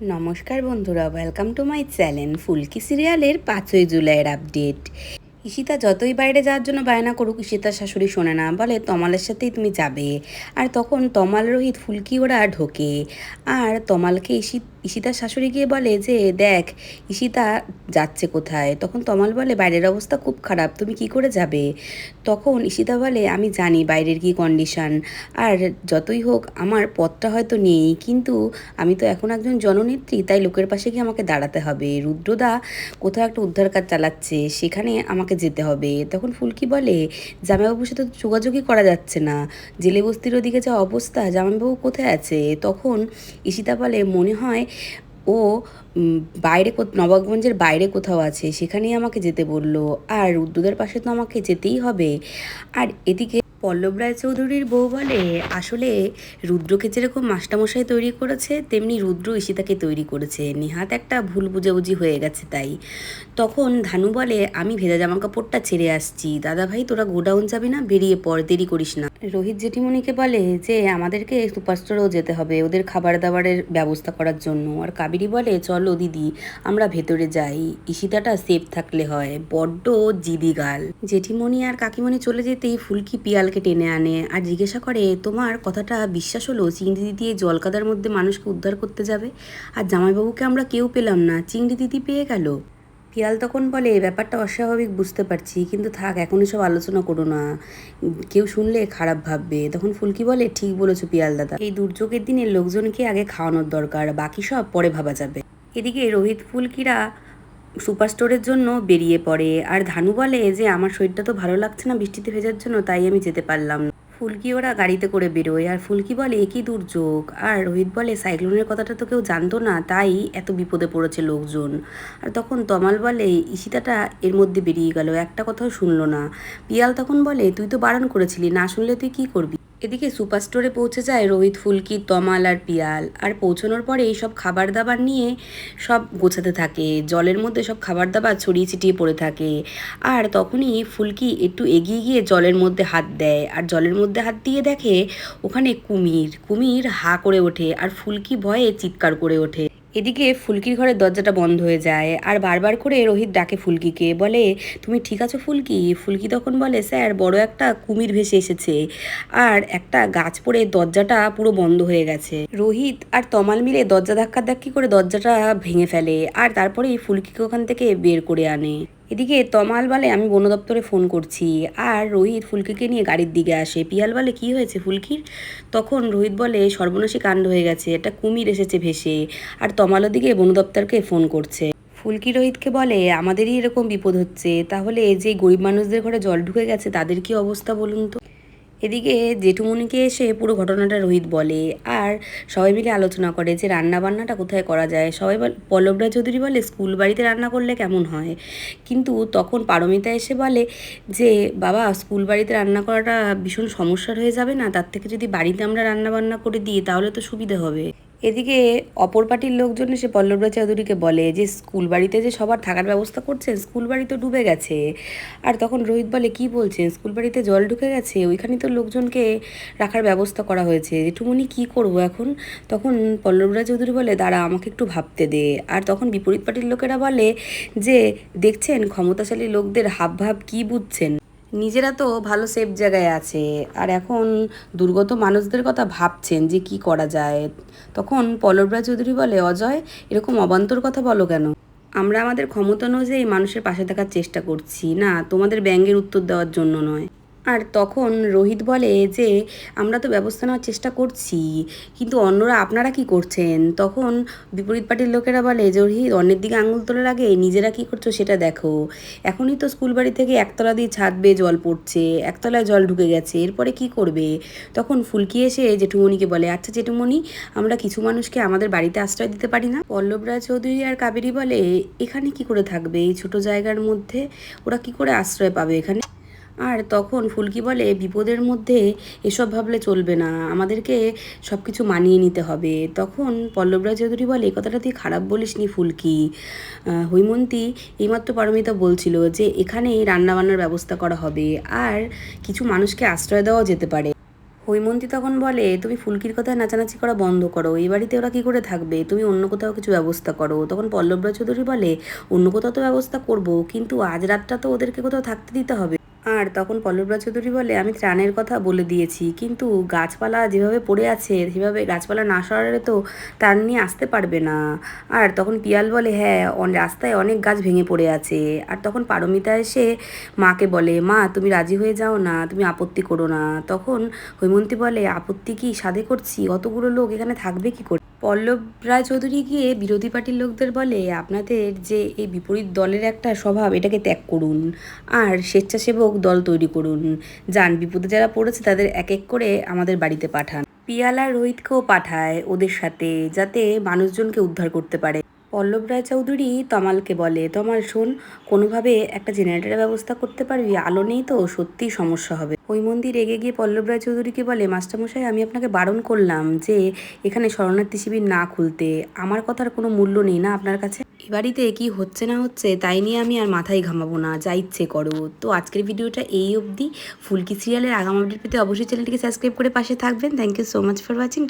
নমস্কার বন্ধুরা welcome to my channel Phulki সিরিয়ালের পাঁচই জুলাইয়ের আপডেট ঈশিতা যতই বাইরে যাওয়ার জন্য বায়না করুক, ঈশিতার শাশুড়ি শোনে না। বলে, তমালের সাথেই তুমি যাবে। আর তখন তমাল রোহিত ফুলকি ওরা ঢোকে। আর তমালকে ঈশিত ঈশিতার শাশুড়ি গিয়ে বলে যে, দেখ, ঈশিতা যাচ্ছে কোথায়? তখন তমাল বলে, বাইরের অবস্থা খুব খারাপ, তুমি কি করে যাবে? তখন ঈশিতা বলে, আমি জানি বাইরের কি কন্ডিশন আর যতই হোক, আমার পথটা হয়তো নেই। কিন্তু আমি তো এখন একজন জননেত্রী, তাই লোকের পাশে গিয়ে আমাকে দাঁড়াতে হবে। রুদ্রদা কোথাও একটা উদ্ধার কাজ চালাচ্ছে। সেখানে আমাকে যেতে হবে। তখন ফুলকি বলে, জামাইবাবুর সাথে যোগাযোগই করা যাচ্ছে না। জেলে বস্তির ওদিকে যা অবস্থা, জামাইবাবু কোথায় আছে? তখন ঈশিতা বলে, মনে হয় ও বাইরে নবাবগঞ্জের বাইরে কোথাও আছে। সেখানেই আমাকে যেতে বলল। আর রুদ্রদের পাশে তো আমাকে যেতেই হবে। আর এদিকে পল্লব রায়চৌধুরীর বউ বলে, আসলে রুদ্রকে যেরকম মাস্টারমশাই তৈরি করেছে, তেমনি রুদ্র ঈশিতাকে তৈরি করেছে। নেহাত একটা ভুল বুঝাবুঝি হয়ে গেছে তাই। তখন ধানু বলে, আমি ভেজা জামা কাপড়টা ছেড়ে আসছি। দাদা ভাই তোরা গোডাউন যাবি না? বেরিয়ে পর, দেরি করিস না। রোহিত জেঠিমণিকে বলে, যে, আমাদেরকে সুপারস্টোরেও যেতে হবে ওদের খাবার দাবারের ব্যবস্থা করার জন্য। আর কাবেরি বলে, চলো দিদি, আমরা ভেতরে যাই। ঈশিতাটা সেফ থাকলে হয়। বড্ড জিদি গাল জেঠিমণি আর কাকিমণি চলে যেতেই ফুলকি পিয়ালকে টেনে আনে আর জিজ্ঞাসা করে, তোমার কথাটা বিশ্বাস হলো চিংড়ি দিদি এই জলকাদার মধ্যে মানুষকে উদ্ধার করতে যাবে? আর জামাইবাবুকে আমরা কেউ পেলাম না, চিংড়ি দিদি পেয়ে গেল? পিয়াল তখন বলে ব্যাপারটা অস্বাভাবিক, বুঝতে পারছি, কিন্তু থাক, এখন এসব আলোচনা করো না। কেউ শুনলে খারাপ ভাববে। তখন ফুলকি বলে, ঠিক বলেছ পিয়াল দাদা, এই দুর্যোগের দিনে লোকজনকে আগে খাওয়ানোর দরকার, বাকি সব পরে ভাবা যাবে। এদিকে রোহিত ফুলকিরা সুপার স্টোরের জন্য বেরিয়ে পড়ে। আর ধানু বলে যে, আমার শরীরটা তো ভালো লাগছে না বৃষ্টিতে ভেজার জন্য, তাই আমি যেতে পারলাম না। ফুলকি ওরা গাড়িতে করে বেরোয়। আর ফুলকি বলে একই দুর্যোগ? আর রোহিত বলে, সাইক্লোনের কথাটা তো কেউ জানতো না, তাই এত বিপদে পড়েছে লোকজন। আর তখন তমাল বলে, ঈশিতাটা এর মধ্যে বেরিয়ে গেল, একটা কথাও শুনলো না। পিয়াল তখন বলে, তুই তো বারণ করেছিলি, না শুনলে তুই কি করবি? এদিকে সুপার স্টোরে পৌঁছে যায় রোহিত ফুলকি, তমাল আর পিয়াল। আর পৌঁছানোর পরে এই সব খাবার দাবার নিয়ে সব গোছাতে থাকে। জলের মধ্যে সব খাবার দাবার ছড়িয়ে ছিটিয়ে পড়ে থাকে। আর তখনই ফুলকি একটু এগিয়ে গিয়ে জলের মধ্যে হাত দেয়। আর জলের মধ্যে হাত দিয়ে দেখে ওখানে কুমির। কুমির হা করে ওঠে। আর ফুলকি ভয়ে চিৎকার করে ওঠে। এদিকে ফুলকির ঘরের দরজাটা বন্ধ হয়ে যায় আর বারবার করে রোহিত ডাকে ফুলকিকে, বলে, তুমি ঠিক আছো ফুলকি? ফুলকি তখন বলে, স্যার, বড় একটা কুমির ভেসে এসেছে আর একটা গাছ পড়ে দরজাটা পুরো বন্ধ হয়ে গেছে। রোহিত আর তমাল মিলে দরজা ধাক্কা ধাক্কি করে দরজাটা ভেঙে ফেলে আর তারপরেই ফুলকিকে ওখান থেকে বের করে আনে। এদিকে তমাল বলে আমি বন দপ্তরে ফোন করছি আর রোহিত ফুলকিকে নিয়ে গাড়ির দিকে আসে। পিয়াল বলে, কি হয়েছে ফুলকির? তখন রোহিত বলে, সর্বনাশী কাণ্ড হয়ে গেছে, একটা কুমির এসেছে ভেসে। আর তমাল ওদিকে বন দপ্তরকে ফোন করছে। ফুলকি রোহিতকে বলে, আমাদেরই এরকম বিপদ হচ্ছে, তাহলে যে গরিব মানুষদের ঘরে জল ঢুকে গেছে, তাদের কি অবস্থা বলুন তো? এদিকে জেঠুমনিকে এসে পুরো ঘটনাটা রোহিত বলে আর সবাই মিলে আলোচনা করে যে রান্না বান্নাটা কোথায় করা যায়। সবাই পল্লবরা চৌধুরী বলে, স্কুল বাড়িতে রান্না করলে কেমন হয়? কিন্তু তখন পারমিতা এসে বলে যে, বাবা, স্কুল বাড়িতে রান্না করাটা ভীষণ সমস্যার হয়ে যাবে না। তার থেকে যদি বাড়িতে আমরা রান্না বান্না করে দিই, তাহলে তো সুবিধে হবে। এদিকে অপর পার্টির লোকজন এসে পল্লবরা চৌধুরীকে বলে যে, স্কুল বাড়িতে যে সবার থাকার ব্যবস্থা করছেন, স্কুল বাড়ি তো ডুবে গেছে। আর তখন রোহিত বলে, কি বলছেন? স্কুল বাড়িতে জল ঢুকে গেছে? ওইখানে তো লোকজনকে রাখার ব্যবস্থা করা হয়েছে। জেঠুমনি কি করব এখন? তখন পল্লবরা চৌধুরী বলে, দাঁড়া, আমাকে একটু ভাবতে দে। আর তখন বিপরীত পার্টির লোকেরা বলে যে, দেখছেন, ক্ষমতাশালী লোকদের হাব ভাব কি বুঝছেন? নিজেরা তো ভালো সেফ জায়গায় আছে। আর এখন দুর্গত মানুষদের কথা ভাবছেন যে কি করা যায়। তখন পলবরা চৌধুরী বলে, অজয়, এরকম অবান্তর কথা বলো কেন? আমরা আমাদের ক্ষমতা অনুযায়ী মানুষের পাশে থাকার চেষ্টা করছি। না, তোমাদের ব্যাঙ্গের উত্তর দেওয়ার জন্য নয়। আর তখন রোহিত বলে যে, আমরা তো ব্যবস্থা নেওয়ার চেষ্টা করছি, কিন্তু অন্যরা আপনারা কি করছেন? তখন বিপরীত পার্টির লোকেরা বলে যে, রোহিত, অন্যের দিকে আঙুল তোলা লাগে নিজেরা কি করছ সেটা দেখো। এখনই তো স্কুল বাড়ি থেকে একতলা দিয়ে ছাদ বেয়ে জল পড়ছে, একতলায় জল ঢুকে গেছে, এরপরে কি করবে? তখন ফুলকি এসে জেঠুমণিকে বলে আচ্ছা জেঠুমণি, আমরা কিছু মানুষকে আমাদের বাড়িতে আশ্রয় দিতে পারি না? পল্লব রায় চৌধুরী আর কাবেরী বলে, এখানে কি করে থাকবে? এই ছোট জায়গার মধ্যে ওরা কি করে আশ্রয় পাবে এখানে? আর তখন ফুলকি বলে, বিপদের মধ্যে এসব ভাবলে চলবে না, আমাদেরকে সব কিছু মানিয়ে নিতে হবে। তখন পল্লবরাজ চৌধুরী বলে "এ কথাটা তুই খারাপ বলিসনি ফুলকি। হৈমন্তী এইমাত্র পারমিতা বলছিল যে এখানেই রান্নাবান্নার ব্যবস্থা করা হবে আর কিছু মানুষকে আশ্রয় দেওয়া যেতে পারে। হৈমন্তী তখন বলে, তুমি ফুলকির কথায় নাচানাচি করা বন্ধ করো, এই বাড়িতে ওরা কী করে থাকবে? তুমি অন্য কোথাও কিছু ব্যবস্থা করো। তখন পল্লবরাজ চৌধুরী বলে, অন্য কোথাও তো ব্যবস্থা করব, কিন্তু আজ রাতটা তো ওদেরকে কোথাও থাকতে দিতে হবে। আর তখন পল্লবরা চৌধুরী বলে, আমি ত্রাণের কথা বলে দিয়েছি, কিন্তু গাছপালা যেভাবে পড়ে আছে, সেভাবে গাছপালা না সরালে তো ত্রাণ নিয়ে আসতে পারবে না। আর তখন পিয়াল বলে হ্যাঁ রাস্তায় অনেক গাছ ভেঙে পড়ে আছে। আর তখন পারমিতা এসে মাকে বলে, মা, তুমি রাজি হয়ে যাও না, তুমি আপত্তি করো না। তখন হৈমন্তী বলে, আপত্তি কি সাধে করছি? অতগুলো লোক এখানে থাকবে কি করে? পল্লব রায় চৌধুরী গিয়ে বিরোধী পার্টির লোকদের বলে, আপনাদের যে এই বিপরীত দলের একটা স্বভাব, এটাকে ত্যাগ করুন আর স্বেচ্ছাসেবক দল তৈরি করুন। যান, বিপদে যারা পড়েছে তাদের এক এক করে আমাদের বাড়িতে পাঠান। পিয়ালা রোহিতকেও পাঠায় ওদের সাথে, যাতে মানুষজনকে উদ্ধার করতে পারে। পল্লব রায় চৌধুরী তমালকে বলে, তমাল, শোন, কোনোভাবে একটা জেনারেটরের ব্যবস্থা করতে পারবি, আলো নেই তো, সত্যিই সমস্যা হবে। ওই মন্দির এগে গিয়ে পল্লব রায় চৌধুরীকে বলে, মাস্টারমশাই, আমি আপনাকে বারণ করলাম যে এখানে শরণার্থী শিবির না খুলতে। আমার কথার কোনো মূল্য নেই না আপনার কাছে? এ বাড়িতে কি হচ্ছে না হচ্ছে, তাই নিয়ে আমি আর মাথায় ঘামাবো না, যা ইচ্ছে করো। তো আজকের ভিডিওটা এই অবধি। ফুলকি সিরিয়ালের আগাম আপডেট পেতে অবশ্যই চ্যানেলটিকে সাবস্ক্রাইব করে পাশে থাকবেন। Thank you so much for watching